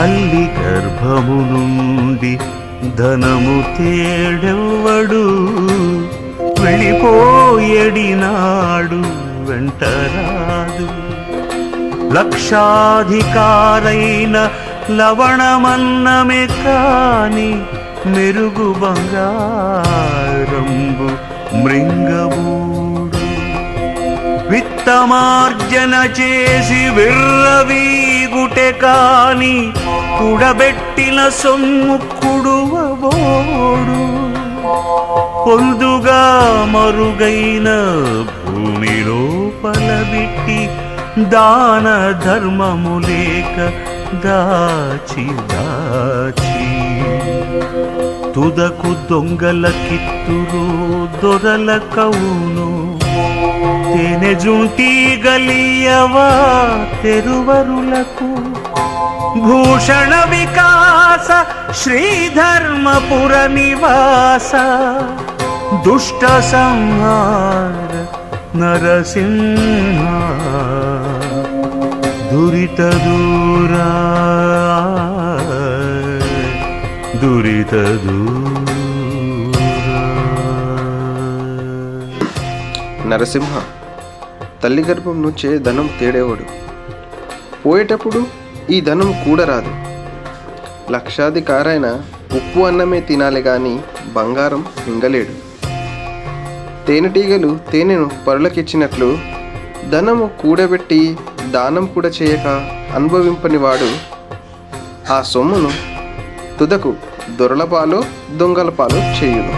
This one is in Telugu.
తల్లి గర్భము నుండి ధనము తేడెవ్వడు. వెళ్ళిపోయడినాడు వెంటరాదు. లక్షాధికారైన లవణమన్నమే కాని మెరుగు బంగారంబు మృంగబూడు విత్తమార్జన చేసి విర్రవీగుటె కాని కూడబెట్టిన సొమ్ము కుడువబోడు. పొందుగా మరుగైన భూమి లోపల బిట్టి దాన ధర్మము లేక దాచి దాచి. తుదకు దొంగల కిత్తురు దొరల కవును తేనె జుంటి గలియవా తెరువరులకు భూషణ వికాస శ్రీధర్మపుర నివాస దుష్ట సంహార నరసింహ దురిత దూరా దురిత దూరా నరసింహ తల్లి గర్భం నుంచే ధనం తేడేవాడు. పోయేటప్పుడు ఈ ధనం కూడరాదు. లక్షాధికారైన ఉప్పు అన్నమే తినాలి కానీ బంగారం మింగలేడు. తేనెటీగలు తేనెను పరులకిచ్చినట్లు ధనము కూడబెట్టి దానం కూడా చేయక అనుభవింపనివాడు ఆ సొమ్మును తుదకు దొరలపాలు దొంగలపాలు దొంగల పాలు చేయును.